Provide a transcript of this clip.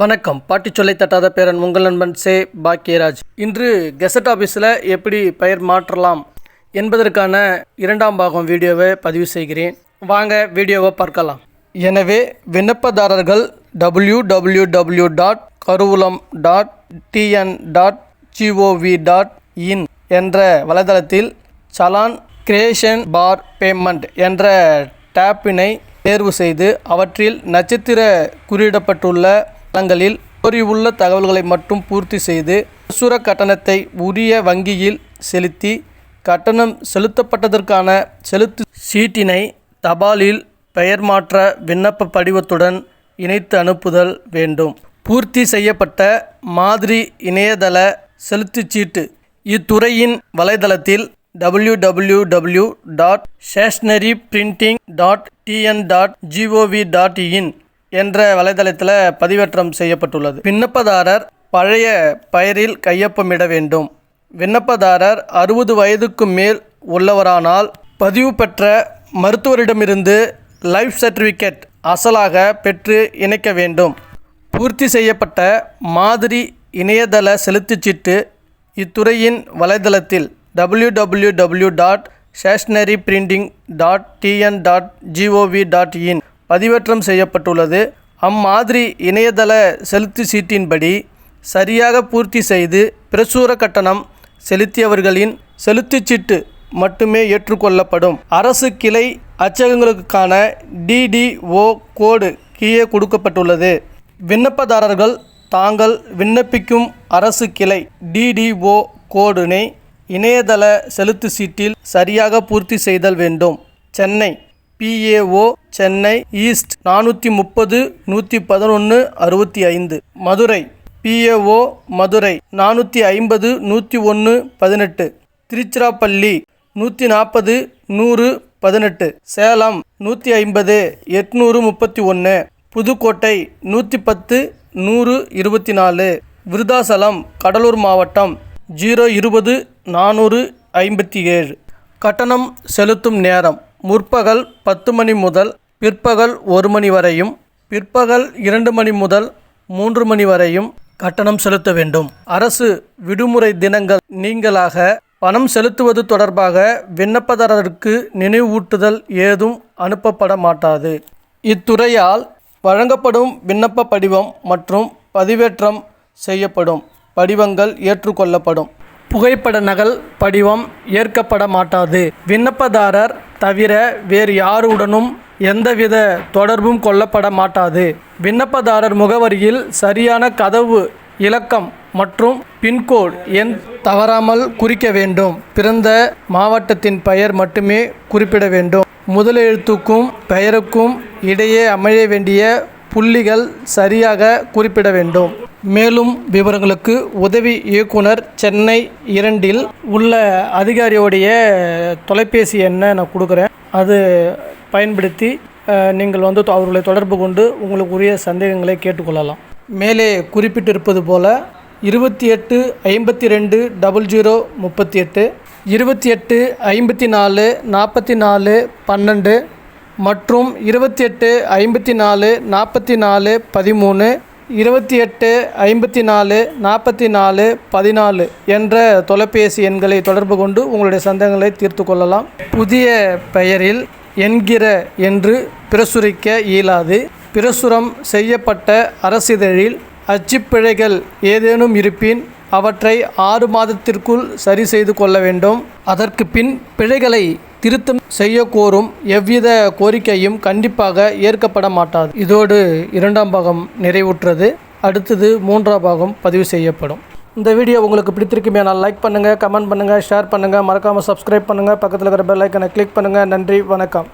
வணக்கம். பாட்டி சொல்லை தட்டாத பேரன் உங்கள் நண்பன் சே பாக்கியராஜ். இன்று கெசட் ஆஃபீஸில் எப்படி பெயர் மாற்றலாம் என்பதற்கான இரண்டாம் பாகம் வீடியோவை பதிவு செய்கிறேன். வாங்க வீடியோவை பார்க்கலாம். எனவே விண்ணப்பதாரர்கள் W W W dot கருவூலம் dot TN dot GOV dot in என்ற வலைதளத்தில் சலான் கிரியேஷன் பார் பேமெண்ட் என்ற டேப்பினை தேர்வு செய்து அவற்றில் நட்சத்திர குறியிடப்பட்டுள்ள தளங்களில் கோரியுள்ள தகவல்களை மட்டும் பூர்த்தி செய்து சுர கட்டணத்தை உரிய வங்கியில் செலுத்தி கட்டணம் செலுத்தப்பட்டதற்கான செலுத்து சீட்டினை தபாலில் பெயர் மாற்ற விண்ணப்ப படிவத்துடன் இணைத்து அனுப்புதல் வேண்டும். பூர்த்தி செய்யப்பட்ட மாதிரி இணையதள செலுத்துச்சீட்டு இத்துறையின் வலைதளத்தில் W W W dot stationery printing dot TN dot GOV dot in என்ற வலைதளத்தில் பதிவேற்றம் செய்யப்பட்டுள்ளது. விண்ணப்பதாரர் பழைய பெயரில் கையொப்பமிட வேண்டும். விண்ணப்பதாரர் அறுபது வயதுக்கு மேல் உள்ளவரானால் பதிவு பெற்ற மருத்துவரிடமிருந்து லைஃப் சர்டிஃபிகேட் அசலாக பெற்று இணைக்க வேண்டும். பூர்த்தி செய்யப்பட்ட மாதிரி இணையதள செலுத்துச் சீட்டு இத்துறையின் வலைதளத்தில் W W W dot stationery printing dot TN dot GOV dot in பதிவேற்றம் செய்யப்பட்டுள்ளது. அம்மாதிரி இணையதள செலுத்து சீட்டின்படி சரியாக பூர்த்தி செய்து பிரசுர கட்டணம் செலுத்தியவர்களின் செலுத்துச் சீட்டு மட்டுமே ஏற்றுக்கொள்ளப்படும். அரசு கிளை அச்சகங்களுக்கான டிடிஓ கோடு கீழே கொடுக்கப்பட்டுள்ளது. விண்ணப்பதாரர்கள் தாங்கள் விண்ணப்பிக்கும் அரசு கிளை டிடிஓ கோடினை இணையதள செலுத்து சீட்டில் சரியாக பூர்த்தி செய்தல் வேண்டும். சென்னை பிஏஓ சென்னை ஈஸ்ட் நானூற்றி முப்பது நூற்றி பதினொன்று அறுபத்தி ஐந்து. மதுரை. பிஏஓ மதுரை நானூற்றி ஐம்பது நூற்றி ஒன்று பதினெட்டு. திருச்சிராப்பள்ளி நூற்றி நாற்பது நூறு பதினெட்டு. சேலம் நூற்றி ஐம்பது எட்நூறு முப்பத்தி ஒன்று புதுக்கோட்டை நூற்றி பத்து நூறு இருபத்தி நாலு. விருதாசலம் கடலூர் மாவட்டம் ஜீரோ இருபது நானூறு ஐம்பத்தி ஏழு. கட்டணம் செலுத்தும் நேரம். முற்பகல் பத்து மணி முதல் பிற்பகல் ஒரு மணி வரையும் பிற்பகல் இரண்டு மணி முதல் மூன்று மணி வரையும் கட்டணம் செலுத்த வேண்டும். அரசு விடுமுறை தினங்கள் நீங்களாக பணம் செலுத்துவது தொடர்பாக விண்ணப்பதாரருக்கு நினைவூட்டுதல் ஏதும் அனுப்பப்பட மாட்டாது. இத்துறையால் வழங்கப்படும் விண்ணப்ப படிவம் மற்றும் பதிவேற்றம் செய்யப்படும். படிவங்கள் ஏற்றுக்கொள்ளப்படும். புகைப்பட நகல் படிவம் ஏற்கப்பட மாட்டாது. விண்ணப்பதாரர் தவிர வேறு யாருடனும் எந்தவித தொடர்பும் கொள்ளப்பட மாட்டாது. விண்ணப்பதாரர் முகவரியில் சரியான கதவு இலக்கம் மற்றும் பின்கோட் எண் தவறாமல் குறிக்க வேண்டும். பிறந்த மாவட்டத்தின் பெயர் மட்டுமே குறிப்பிட வேண்டும். முதலெழுத்துக்கும் பெயருக்கும் இடையே அமைய வேண்டிய புள்ளிகள் சரியாக குறிப்பிட வேண்டும். மேலும் விவரங்களுக்கு உதவி இயக்குனர் சென்னை இரண்டில் உள்ள அதிகாரியோடைய தொலைபேசி எண்ணை நான் கொடுக்குறேன். அது பயன்படுத்தி நீங்கள் வந்து அவர்களை தொடர்பு கொண்டு உங்களுக்கு உரிய சந்தேகங்களை கேட்டுக்கொள்ளலாம். மேலே குறிப்பிட்டிருப்பது போல இருபத்தி எட்டு ஐம்பத்தி ரெண்டு டபுள் ஜீரோ முப்பத்தி எட்டு இருபத்தி எட்டு ஐம்பத்தி நாலு நாற்பத்தி நாலு பன்னெண்டு மற்றும் இருபத்தி எட்டு ஐம்பத்தி நாலு நாற்பத்தி நாலு பதிமூணு இருபத்தி எட்டு ஐம்பத்தி நாலு நாற்பத்தி நாலு பதினாலு என்ற தொலைபேசி எண்களை தொடர்பு கொண்டு உங்களுடைய சந்தேகங்களை தீர்த்து கொள்ளலாம். புதிய பெயரில் என்கிற என்று பிரசுரிக்க இயலாது. பிரசுரம் செய்யப்பட்ட அரசிதழில் அச்சுப்பிழைகள் ஏதேனும் இருப்பின் அவற்றை ஆறு மாதத்திற்குள் சரி செய்து கொள்ள வேண்டும். அதற்கு பின் பிழைகளை திருத்தம் செய்ய கோரும் எவ்வித கோரிக்கையும் கண்டிப்பாக ஏற்கப்பட மாட்டாது. இதோடு இரண்டாம் பாகம் நிறைவுற்றது. அடுத்தது மூன்றாம் பாகம் பதிவு செய்யப்படும். இந்த வீடியோ உங்களுக்கு பிடித்திருக்குமே நான் லைக் பண்ணுங்கள் கமெண்ட் பண்ணுங்கள் ஷேர் பண்ணுங்கள் மறக்காமல் சப்ஸ்கிரைப் பண்ணுங்கள் பக்கத்தில் இருக்கிற பெல் ஐக்கனை கிளிக் பண்ணுங்கள் நன்றி வணக்கம்.